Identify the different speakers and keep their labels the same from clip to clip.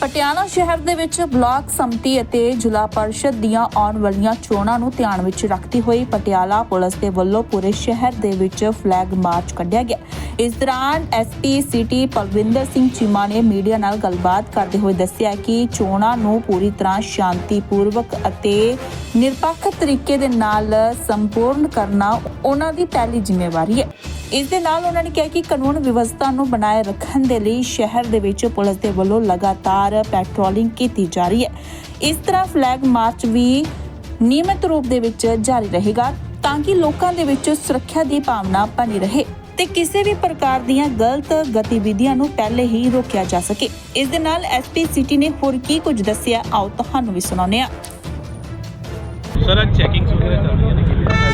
Speaker 1: ਪਟਿਆਲਾ ਸ਼ਹਿਰ ਦੇ ਵਿੱਚ ਬਲਾਕ ਸੰਮਤੀ ਅਤੇ ਜ਼ਿਲ੍ਹਾ ਪਰਿਸ਼ਦ ਦੀਆਂ ਆਉਣ ਵਾਲੀਆਂ ਚੋਣਾਂ ਨੂੰ ਧਿਆਨ ਵਿੱਚ ਰੱਖਦੇ ਹੋਏ ਪਟਿਆਲਾ ਪੁਲਿਸ ਦੇ ਵੱਲੋਂ ਪੂਰੇ ਸ਼ਹਿਰ ਦੇ ਵਿੱਚ ਫਲੈਗ ਮਾਰਚ ਕੱਢਿਆ ਗਿਆ। ਇਸ ਦੌਰਾਨ ਐਸਪੀ ਸਿਟੀ ਪਲਵਿੰਦਰ ਸਿੰਘ ਚੀਮਾ ਨੇ ਮੀਡੀਆ ਨਾਲ ਗੱਲਬਾਤ ਕਰਦੇ ਹੋਏ ਦੱਸਿਆ ਕਿ ਚੋਣਾਂ ਨੂੰ ਪੂਰੀ ਤਰ੍ਹਾਂ ਸ਼ਾਂਤੀਪੂਰਵਕ ਅਤੇ ਨਿਰਪੱਖ ਤਰੀਕੇ ਦੇ ਨਾਲ ਸੰਪੂਰਨ ਕਰਨਾ ਉਹਨਾਂ ਦੀ ਪਹਿਲੀ ਜ਼ਿੰਮੇਵਾਰੀ ਹੈ। ਇਸ ਦੇ ਨਾਲ ਉਹਨਾਂ ਨੇ ਕਿਹਾ ਕਿ ਕਾਨੂੰਨ ਵਿਵਸਥਾ ਨੂੰ ਬਣਾਏ ਰੱਖਣ ਦੇ ਲਈ ਸ਼ਹਿਰ ਦੇ ਵਿੱਚ ਪੁਲਿਸ ਦੇ ਵੱਲੋਂ ਲਗਾਤਾਰ ਪੈਟਰੋਲਿੰਗ ਕੀਤੀ ਜਾ ਰਹੀ ਹੈ। ਇਸ ਤਰ੍ਹਾਂ ਫਲੈਗ ਮਾਰਚ ਵੀ ਨਿਯਮਿਤ ਰੂਪ ਦੇ ਵਿੱਚ ਜਾਰੀ ਰਹੇਗਾ ਤਾਂ ਕਿ ਲੋਕਾਂ ਦੇ ਵਿੱਚ ਸੁਰੱਖਿਆ ਦੀ ਭਾਵਨਾ ਬਣੀ ਰਹੇ ਤੇ ਕਿਸੇ ਵੀ ਪ੍ਰਕਾਰ ਦੀਆਂ ਗਲਤ ਗਤੀਵਿਧੀਆਂ ਨੂੰ ਪਹਿਲੇ ਹੀ ਰੋਕਿਆ ਜਾ ਸਕੇ। ਇਸ ਦੇ ਨਾਲ ਐਸਪੀ ਸਿਟੀ ਨੇ ਹੋਰ ਕੀ ਕੁਝ ਦੱਸਿਆ, ਆਓ ਤੁਹਾਨੂੰ ਵੀ ਸੁਣਾਉਂਦੇ ਹਾਂ।
Speaker 2: ਸਰ ਅੱਜ ਚੈਕਿੰਗਸ ਵਗੈਰਾ ਚੱਲ ਰਹੀਆਂ ਨੇ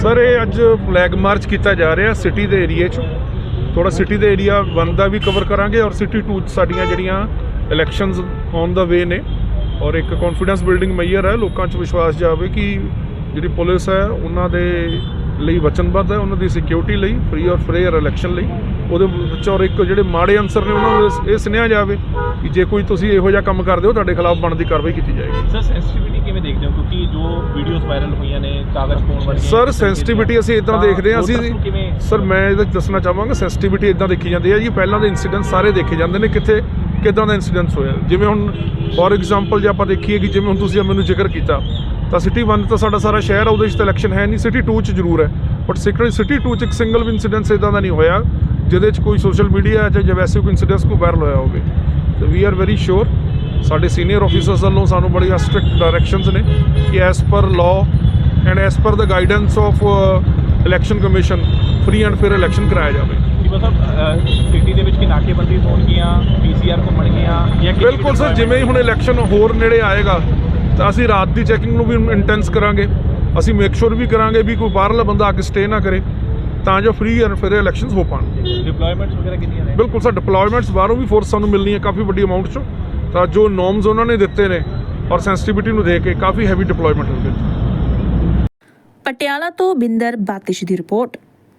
Speaker 3: ਸਰ, ਇਹ ਅੱਜ ਫਲੈਗ ਮਾਰਚ ਕੀਤਾ ਜਾ ਰਿਹਾ ਸਿਟੀ ਦੇ ਏਰੀਏ 'ਚ। ਥੋੜਾ ਸਿਟੀ ਦੇ ਏਰੀਆ 1 ਦਾ ਵੀ ਕਵਰ ਕਰਾਂਗੇ ਔਰ ਸਿਟੀ 2 'ਚ ਸਾਡੀਆਂ ਜਿਹੜੀਆਂ ਇਲੈਕਸ਼ਨਸ ਔਨ ਦਾ ਵੇ ਨੇ। ਔਰ ਇੱਕ ਕੌਨਫੀਡੈਂਸ ਬਿਲਡਿੰਗ ਮੈਜਰ ਹੈ, ਲੋਕਾਂ 'ਚ ਵਿਸ਼ਵਾਸ ਜਾਵੇ ਕਿ ਜਿਹੜੀ ਪੁਲਿਸ ਹੈ, ਉਹਨਾਂ ਦੇ ਲਈ ਵਚਨਬੱਧ ਹੈ ਉਹਨਾਂ ਦੀ ਸਿਕਿਉਰਿਟੀ ਲਈ ਫ੍ਰੀ ਔਰ ਫੇਅਰ ਇਲੈਕਸ਼ਨ ਲਈ। ਉਹਦੇ ਵਿੱਚ ਔਰ ਇੱਕ ਜਿਹੜੇ ਮਾੜੇ ਅਨਸਰ ਨੇ ਉਹਨਾਂ ਨੂੰ ਇਹ ਸੁਣਿਆ ਜਾਵੇ ਕਿ ਜੇ ਕੋਈ ਤੁਸੀਂ ਇਹੋ ਜਿਹਾ ਕੰਮ ਕਰਦੇ ਹੋ ਤੁਹਾਡੇ ਖਿਲਾਫ ਬਣਦੀ ਕਾਰਵਾਈ ਕੀਤੀ ਜਾਏਗੀ।
Speaker 2: ਸਰ ਸੈਂਸਿਟੀਵਿਟੀ ਕਿਵੇਂ ਦੇਖਦੇ ਹੋ? ਕਿਉਂਕਿ ਜੋ ਵੀਡੀਓਜ਼ ਵਾਇਰਲ ਹੋਈਆਂ ਨੇ ਕਾਗਜ਼ ਪਾਉਣ ਵਾਲੀਆਂ
Speaker 3: ਸਰ ਸੈਂਸਿਟੀਵਿਟੀ ਅਸੀਂ ਇਦਾਂ ਦੇਖਦੇ ਹਾਂ ਅਸੀਂ ਸਰ ਮੈਂ ਇਹਦਾ ਦੱਸਣਾ ਚਾਹਾਂਗਾ ਸੈਂਸਿਟੀਵਿਟੀ ਇਦਾਂ ਦੇਖੀ ਜਾਂਦੀ ਹੈ ਜੀ। ਪਹਿਲਾਂ ਦੇ ਇਨਸੀਡੈਂਟ ਸਾਰੇ ਦੇਖੇ ਜਾਂਦੇ ਨੇ ਕਿੱਥੇ ਕਿਦਾਂ ਦਾ ਇਨਸੀਡੈਂਟ ਹੋਇਆ। ਜਿਵੇਂ ਹੁਣ ਫੋਰ ਐਗਜ਼ਾਮਪਲ ਜੇ ਆਪਾਂ ਦੇਖੀਏ ਕਿ ਜਿਵੇਂ ਹੁਣ ਤੁਸੀਂ ਮੈਨੂੰ ਜ਼ਿਕਰ ਕੀਤਾ ਤਾਂ ਸਿਟੀ 1 ਤਾਂ ਸਾਡਾ ਸਾਰਾ ਸ਼ਹਿਰ ਆ ਉਹਦੇ ਵਿੱਚ ਤਾਂ ਇਲੈਕਸ਼ਨ ਹੈ ਨਹੀਂ। ਸਿਟੀ 2 ਚ ਜ਼ਰੂਰ ਹੈ। ਬਟ ਸਿਟੀ ਸਿਟੀ 2 ਚ ਇੱਕ ਸਿੰਗਲ ਵੀ ਇਨਸੀਡੈਂਟ ਇਦਾਂ ਦਾ ਨਹੀਂ ਹੋਇਆ ਜਿਹਦੇ ਚ ਕੋਈ ਸੋਸ਼ਲ ਮੀਡੀਆ ਜਾਂ ਜਾਂ ਵੈਸੇ ਕੋਈ ਇਨਸੀਡੈਂਟਸ ਕੋਈ ਵਾਇਰਲ ਹੋਇਆ ਹੋਵੇ। ਤੇ ਵੀ ਆਰ ਵੈਰੀ ਸ਼ੋਰ ਸਾਡੇ ਸੀਨੀਅਰ ਆਫੀਸਰਸ ਵੱਲੋਂ ਸਾਨੂੰ ਬੜੀਆਂ ਸਟ੍ਰਿਕਟ ਡਾਇਰੈਕਸ਼ਨਸ ਨੇ ਕਿ as per law and as per the guidance of election commission free and fair election ਕਰਾਇਆ ਜਾਵੇ।
Speaker 2: ਕਿ ਮਤਲਬ ਸਿਟੀ ਦੇ ਵਿੱਚ ਕਿ ਨਾਕੇਬੰਦੀ ਹੋਣਗੀਆਂ ਪੀਸੀਆਰ ਘੁੰਮਣਗੀਆਂ ਜਾਂ
Speaker 3: ਬਿਲਕੁਲ ਸਰ ਜਿਵੇਂ ਹੀ ਹੁਣ ਇਲੈਕਸ਼ਨ ਹੋਰ ਨੇੜੇ ਆਏਗਾ ਤਾਂ ਅਸੀਂ ਰਾਤ ਦੀ ਚੈਕਿੰਗ ਨੂੰ ਵੀ ਇੰਟੈਂਸ ਕਰਾਂਗੇ। ਅਸੀਂ ਮੇਕ ਸ਼ੋਰ ਵੀ ਕਰਾਂਗੇ ਵੀ ਕੋਈ ਬਾਹਰਲਾ ਬੰਦਾ ਆ ਕੇ ਸਟੇ ਨਾ ਕਰੇ ਤਾਂ ਜੋ ਫ੍ਰੀ ਐਂਡ ਫੇਅਰ ਇਲੈਕਸ਼ਨਸ ਹੋ ਪਾਣ।
Speaker 2: ਡਿਪਲੋਇਮੈਂਟਸ ਵਗੈਰਾ ਕਿੰਨੀਆਂ ਨੇ?
Speaker 3: ਬਿਲਕੁਲ ਸਰ ਡਿਪਲੋਇਮੈਂਟਸ ਬਾਹਰੋਂ ਵੀ ਫੋਰਸ ਸਾਨੂੰ ਮਿਲਣੀ ਹੈ ਕਾਫੀ ਵੱਡੀ ਅਮਾਉਂਟ 'ਚ। ਤਾਂ ਜੋ ਨੋਰਮਸ ਉਹਨਾਂ ਨੇ ਦਿੱਤੇ ਨੇ ਔਰ ਸੈਂਸਿਟੀਵਿਟੀ ਨੂੰ ਦੇਖ ਕੇ ਕਾਫੀ ਹੈਵੀ ਡਿਪਲੋਇਮੈਂਟ ਹੋ ਗਈ
Speaker 1: ਪਟਿਆਲਾ ਤੋਂ ਬਿੰਦਰ ਬਾਤਿਸ਼ ਦੀ ਰਿਪੋਰਟ।